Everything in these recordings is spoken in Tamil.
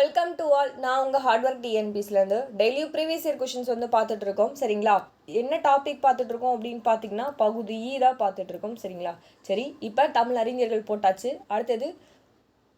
வெல்கம் டு ஆல் நான் உங்கள் ஹார்ட் ஒர்க் டிஎன்பிஸ்லேருந்து டெய்லியும் ப்ரீவியஸ் இயர் கொஷின்ஸ் வந்து பார்த்துட்டு இருக்கோம். சரிங்களா? என்ன டாபிக் பார்த்துட்டு இருக்கோம் அப்படின்னு பார்த்தீங்கன்னா பகுதி ஈ தான் பார்த்துட்டு இருக்கோம். சரிங்களா? சரி இப்போ தமிழ் அறிஞர்கள் போட்டாச்சு. அடுத்தது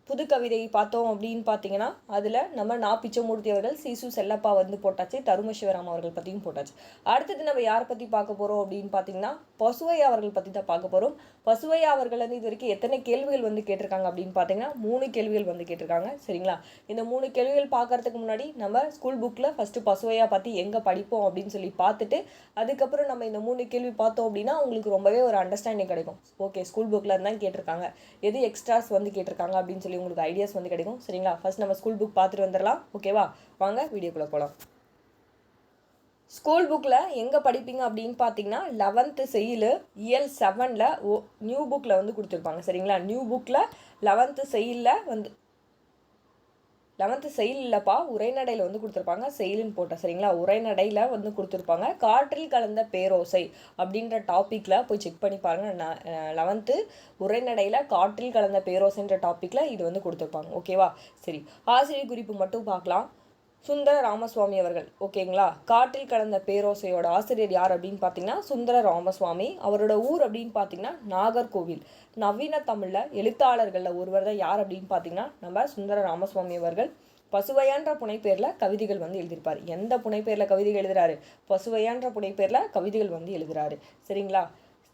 புது கவிதை பார்த்தோம் அப்படின்னு பார்த்தீங்கன்னா அதில் நம்ம நா பிச்சமூர்த்தி அவர்கள் சிசு செல்லப்பா வந்து போட்டாச்சு தரும சிவராம் அவர்கள் பற்றியும் போட்டாச்சு. அடுத்தது நம்ம யாரை பற்றி பார்க்க போகிறோம் அப்படின்னு பார்த்தீங்கன்னா பசுவையா அவர்கள் பற்றி தான் பார்க்க போகிறோம் பசுவையா அவர்கள் வந்து இது வரைக்கும் எத்தனை கேள்விகள் வந்து கேட்டிருக்காங்க அப்படின்னு பார்த்தீங்கன்னா மூணு கேள்விகள் வந்து கேட்டிருக்காங்க. சரிங்களா? இந்த மூணு கேள்விகள் பார்க்கறதுக்கு முன்னாடி நம்ம ஸ்கூல் புக்கில் ஃபஸ்ட்டு பசுவையா பற்றி எங்கே படிப்போம் அப்படின்னு சொல்லி பார்த்துட்டு அதுக்கப்புறம் நம்ம இந்த மூணு கேள்வி பார்த்தோம் அப்படின்னா உங்களுக்கு ரொம்பவே ஒரு அண்டர்ஸ்டாண்டிங் கிடைக்கும். ஓகே ஸ்கூல் புக்கில் இருந்தால் கேட்டிருக்காங்க. எது எக்ஸ்ட்ராஸ் வந்து கேட்டிருக்காங்க அப்படின்னு சொல்லி உங்களுக்கு ஐடியாஸ் வந்து கிடைக்கும். சரிங்களா? ஃபர்ஸ்ட் நம்ம ஸ்கூல் புக் பார்த்துட்டு வந்துடலாம். ஓகேவா வாங்க வீடியோக்குள்ளே போகலாம் ஸ்கூல் புக்கில் எங்கே படிப்பீங்க அப்படின்னு பார்த்தீங்கன்னா லெவன்த்து செய்யல் இயல் செவனில் ஓ நியூ புக்கில் வந்து கொடுத்துருப்பாங்க. சரிங்களா? நியூ புக்கில் லெவன்த்து செய்யலில் வந்து லெவன்த்து செயல் இல்லைப்பா. உரைநடையில் வந்து கொடுத்துருப்பாங்க. செயலுன்னு போட்டேன் சரிங்களா? உரைநடையில் வந்து கொடுத்துருப்பாங்க. காற்றில் கலந்த பேரோசை அப்படின்ற டாப்பிக்கில் போய் செக் பண்ணி பாருங்கள் நான் லெவன்த்து உரைநடையில் காற்றில் கலந்த பேரோசைன்ற டாப்பிக்கில் இது வந்து கொடுத்துருப்பாங்க. ஓகேவா சரி. ஆசிரியர் குறிப்பு மட்டும் பார்க்கலாம். சுந்தர ராமசுவாமி அவர்கள் ஓகேங்களா? காட்டில் கலந்த பேரோசையோட ஆசிரியர் யார் அப்படின்னு பார்த்தீங்கன்னா சுந்தர ராமசுவாமி அவரோட ஊர் அப்படின்னு பார்த்தீங்கன்னா நாகர்கோவில். நவீன தமிழில் எழுத்தாளர்களில் ஒருவர் தான் யார் அப்படின்னு பார்த்தீங்கன்னா நம்ம சுந்தர ராமசுவாமி அவர்கள். பசுவையான்ற புனைப்பேரில் கவிதைகள் வந்து எழுதியிருப்பார். எந்த புனைப்பேரில் கவிதைகள் எழுதுகிறாரு பசுவையான்ற புனைப்பேரில் கவிதைகள் வந்து எழுதுகிறாரு சரிங்களா?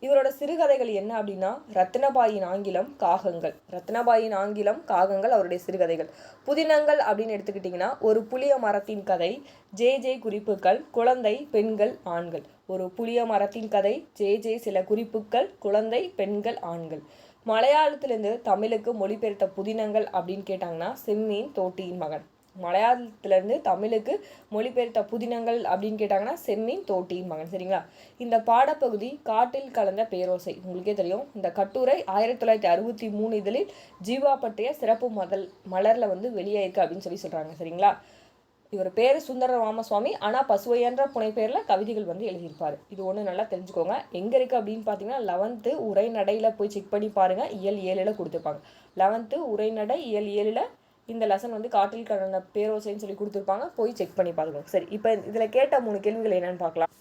இவரோட சிறுகதைகள் என்ன அப்படின்னா ரத்னபாயின் ஆங்கிலம் காகங்கள். ரத்னபாயின் ஆங்கிலம் காகங்கள் அவருடைய சிறுகதைகள். புதினங்கள் அப்படின்னு எடுத்துக்கிட்டிங்கன்னா ஒரு புளிய மரத்தின் கதை ஜே ஜே குறிப்புகள் குழந்தை பெண்கள் ஆண்கள். ஒரு புளிய மரத்தின் கதை ஜே ஜே சில குறிப்புகள் குழந்தை பெண்கள் ஆண்கள். மலையாளத்திலிருந்து தமிழுக்கு மொழிபெயர்த்த புதினங்கள் அப்படின்னு கேட்டாங்கன்னா செம்மீன் தோட்டியின் மகன். மலையாளத்துலேருந்து தமிழுக்கு மொழிபெயர்த்த புதினங்கள் அப்படின்னு கேட்டாங்கன்னா செம்மீன் தோட்டிம்பாங்க சரிங்களா? இந்த பாடப்பகுதி காட்டில் கலந்த பேரோசை. உங்களுக்கே தெரியும். இந்த கட்டுரை ஆயிரத்தி தொள்ளாயிரத்தி அறுபத்தி மூணு இதழில் ஜீவா பற்றிய சிறப்பு மதல் மலரில் வந்து வெளியாயிருக்கு அப்படின்னு சொல்லி சொல்கிறாங்க சரிங்களா? இவர் பேர் சுந்தர ராமசுவாமி ஆனால் பசுவையன்ற புனைப்பெயரில் கவிதைகள் வந்து எழுதியிருப்பார். இது ஒன்று நல்லா தெரிஞ்சுக்கோங்க. எங்கே இருக்குது அப்படின்னு பார்த்தீங்கன்னா லெவன்த்து உரைநடையில் போய் செக் பண்ணி பாருங்கள் இயல் ஏழில் கொடுத்துருப்பாங்க. லெவன்த்து உரைநடை இயல் ஏழில் இந்த லெசன் வந்து காட்டில் கடந்த பேரோசைன்னு சொல்லி கொடுத்துருப்பாங்க. போய் செக் பண்ணி பார்த்துக்கோங்க சரி இப்போ இதில் கேட்ட மூணு கேள்விகள் என்னென்னு பார்க்கலாம்.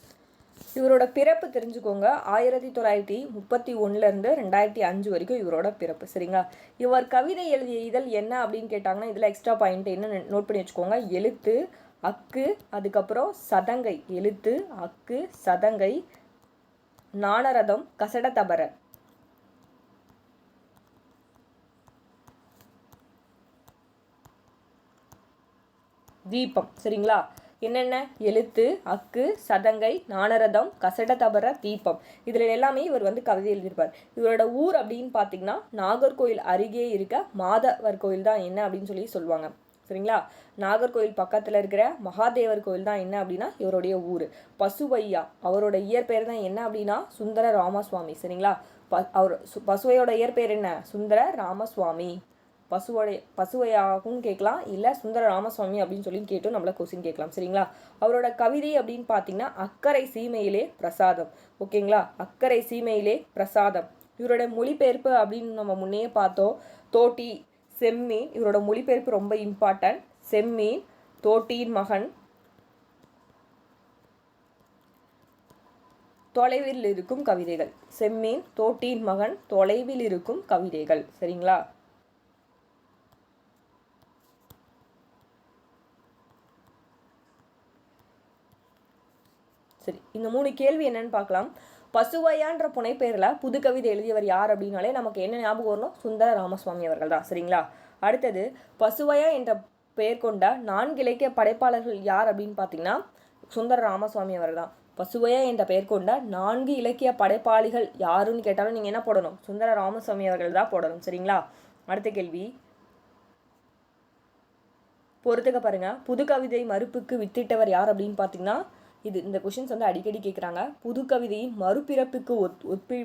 இவரோட பிறப்பு தெரிஞ்சுக்கோங்க. ஆயிரத்தி தொள்ளாயிரத்தி முப்பத்தி ஒன்றுலேருந்து ரெண்டாயிரத்தி அஞ்சு வரைக்கும் இவரோட பிறப்பு. சரிங்களா? இவர் கவிதை எழுதிய இதழ் என்ன அப்படின்னு கேட்டாங்கன்னா இதில் எக்ஸ்ட்ரா பாயிண்ட் என்ன நோட் பண்ணி வச்சுக்கோங்க. எழுத்து அக்கு அதுக்கப்புறம் சதங்கை. எழுத்து அக்கு சதங்கை நாணரதம் கசடதபர தீபம் சரிங்களா? என்னென்ன? எழுத்து அக்கு சதங்கை நாணரதம் கசடதபர தீபம். இதில் எல்லாமே இவர் வந்து கவிதை எழுதியிருப்பார். இவரோட ஊர் அப்படின்னு பார்த்தீங்கன்னா நாகர்கோயில் அருகே இருக்க மாதவர் கோயில் தான் என்ன அப்படின்னு சொல்லி சொல்லுவாங்க. சரிங்களா? நாகர்கோயில் பக்கத்தில் இருக்கிற மகாதேவர் கோயில் தான் என்ன அப்படின்னா இவருடைய ஊர். பசுவையா அவரோட இயற்பெயர் தான் என்ன அப்படின்னா சுந்தர ராமசுவாமி சரிங்களா? ப அவர் பசுவையோட இயற்பெயர் என்ன? சுந்தர ராமசுவாமி. பசுவோடைய பசுவையாகவும் கேட்கலாம். இல்லை சுந்தர ராமசுவாமி அப்படின்னு சொல்லி கேட்டும் நம்மள கொஸ்டின் கேட்கலாம். சரிங்களா? அவரோட கவிதை அப்படின்னு பார்த்தீங்கன்னா அக்கறை சீமையிலே பிரசாதம். ஓகேங்களா? அக்கறை சீமையிலே பிரசாதம். இவரோட மொழிபெயர்ப்பு அப்படின்னு நம்ம முன்னே பார்த்தோம். தோட்டி செம்மீன். இவரோட மொழிபெயர்ப்பு ரொம்ப இம்பார்ட்டன்ட் செம்மீன் தோட்டியின் மகன். தொலைவில் இருக்கும் கவிதைகள். செம்மீன் தோட்டியின் மகன் தொலைவில் இருக்கும் கவிதைகள். சரிங்களா? சரி இந்த மூணு கேள்வி என்னன்னு பார்க்கலாம். பசுவையான்ற புனைப்பெயரில் புது கவிதை எழுதியவர் யார் அப்படின்னாலே நமக்கு என்ன ஞாபகம் வரணும்? சுந்தர ராமசுவாமி அவர்கள் தான் சரிங்களா? அடுத்தது பசுவையா என்ற பெயர் கொண்ட நான்கு இலக்கிய படைப்பாளர்கள் யார் அப்படின்னு பார்த்தீங்கன்னா சுந்தர ராமசுவாமி அவர்கள் தான். பசுவையா என்ற பெயர் கொண்ட நான்கு இலக்கிய படைப்பாளிகள் யாருன்னு கேட்டாலும் நீங்கள் என்ன போடணும்? சுந்தர ராமசுவாமி அவர்கள் தான் போடணும் சரிங்களா? அடுத்த கேள்வி. பொறுத்துக்க பாருங்கள் புது கவிதை மறுப்புக்கு வித்திட்டவர் யார் அப்படின்னு பார்த்தீங்கன்னா இது இந்த கொஷின்ஸ் வந்து அடிக்கடி கேட்குறாங்க புது கவிதையின் மறுபிறப்புக்கு ஒத் ஒப்பி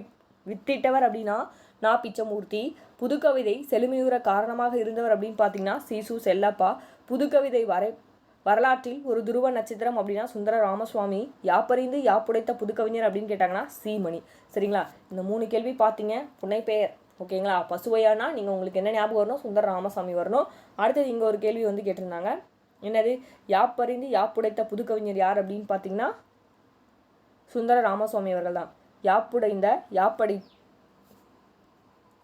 வித்திட்டவர் அப்படின்னா நா. பிச்சமூர்த்தி. புது கவிதை செழுமையுற காரணமாக இருந்தவர் அப்படின்னு பார்த்தீங்கன்னா சீசு செல்லப்பா. புது கவிதை வரை வரலாற்றில் ஒரு துருவ நட்சத்திரம் அப்படின்னா சுந்தர ராமசுவாமி. யாப்பறிந்து யாப்புடைத்த புதுக்கவிஞர் அப்படின்னு கேட்டாங்கன்னா சீமணி. சரிங்களா? இந்த மூணு கேள்வி பார்த்தீங்க புனைப்பெயர் ஓகேங்களா? பசுவையானா நீங்கள் உங்களுக்கு என்ன ஞாபகம் வரணும்? சுந்தர ராமசாமி வரணும். அடுத்தது இங்கே ஒரு கேள்வி வந்து கேட்டிருந்தாங்க. என்னது? யாப்பறிந்து யாப்புடைத்த புதுக்கவிஞர் யார் அப்படின்னு பார்த்தீங்கன்னா சுந்தர ராமசுவாமி அவர்கள் தான் யாப்புடைந்த யாப்படை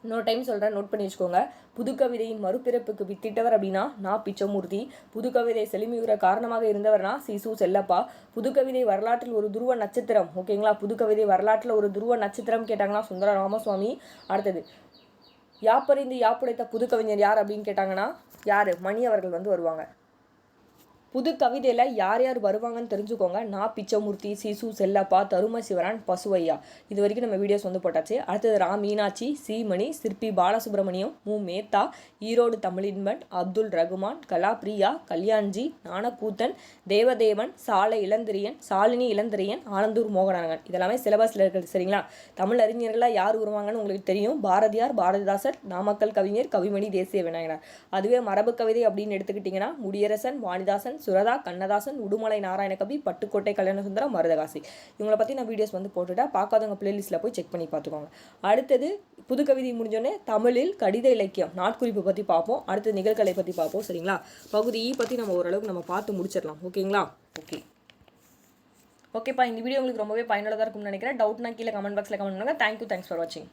இன்னொரு டைம் சொல்கிறேன் நோட் பண்ணி வச்சுக்கோங்க. புதுக்கவிதையின் மறுபிறப்புக்கு வித்திட்டவர் அப்படின்னா நான் பிச்சமூர்த்தி. புதுக்கவிதை செழுமையுற காரணமாக இருந்தவர்னா சிசு செல்லப்பா. புதுக்கவிதை வரலாற்றில் ஒரு துருவ நட்சத்திரம். ஓகேங்களா? புதுக்கவிதை வரலாற்றில் ஒரு துருவ நட்சத்திரம் கேட்டாங்கன்னா சுந்தர ராமசுவாமி அடுத்தது யாப்பறிந்து யாப்புடைத்த புதுக்கவிஞர் யார் அப்படின்னு கேட்டாங்கன்னா யார்? மணி அவர்கள் வந்து வருவாங்க. புது கவிதையில் யார் யார் வருவாங்கன்னு தெரிஞ்சுக்கோங்க. நான் பிச்சமூர்த்தி சிசு செல்லப்பா தரும சிவரான் பசுவையா. இது வரைக்கும் நம்ம வீடியோஸ் வந்து போட்டாச்சு. அடுத்தது ரா மீனாட்சி சீமணி சிற்பி பாலசுப்ரமணியம் மு மேத்தா ஈரோடு தமிழின்பன் அப்துல் ரகுமான் கலாப்ரியா கல்யாண்ஜி ஞானக்கூத்தன் தேவதேவன் சாலை இளந்திரியன் சாலினி இளந்திரியன் ஆனந்தூர் மோகனாங்கன் இதெல்லாமே சிலபஸில் இருக்குது சரிங்களா? தமிழ் அறிஞர்களாக யார் வருவாங்கன்னு உங்களுக்கு தெரியும். பாரதியார் பாரதிதாசன் நாமக்கல் கவிஞர் கவிமணி தேசிய விநாயகர். அதுவே மரபு கவிதை அப்படின்னு எடுத்துக்கிட்டிங்கன்னா முடியரசன் வாணிதாசன் சுரதா கண்ணதாசன் உடுமலை நாராயணகவி பட்டுக்கோட்டை கல்யாணசுந்தரம் மருதகாசி. இவங்களை பற்றி நான் வீடியோஸ் வந்து போட்டுட்டேன் பார்க்காதவங்க பிளேலிஸ்ட்டில் போய் செக் பண்ணி பார்த்துக்கோங்க. அடுத்தது புது கவிதை முடிஞ்சோடனே தமிழில் கடித இலக்கியம் நாட்குறிப்பு பற்றி பார்ப்போம். அடுத்தது நிகழ்கலை பற்றி பார்ப்போம் சரிங்களா? பகுதி e இ பற்றி நம்ம ஓரளவுக்கு நம்ம பார்த்து முடிச்சிடலாம் ஓகேங்களா? ஓகே. ஓகேப்பா இந்த வீடியோ உங்களுக்கு ரொம்பவே பயனுள்ளதாக இருக்கும்னு நினைக்கிறேன். டவுட்னா கீழே கமெண்ட் பாக்ஸில் கமெண்ட் பண்ணுங்கள் தேங்க்யூ தேங்க்ஸ் ஃபார் வாட்சிங்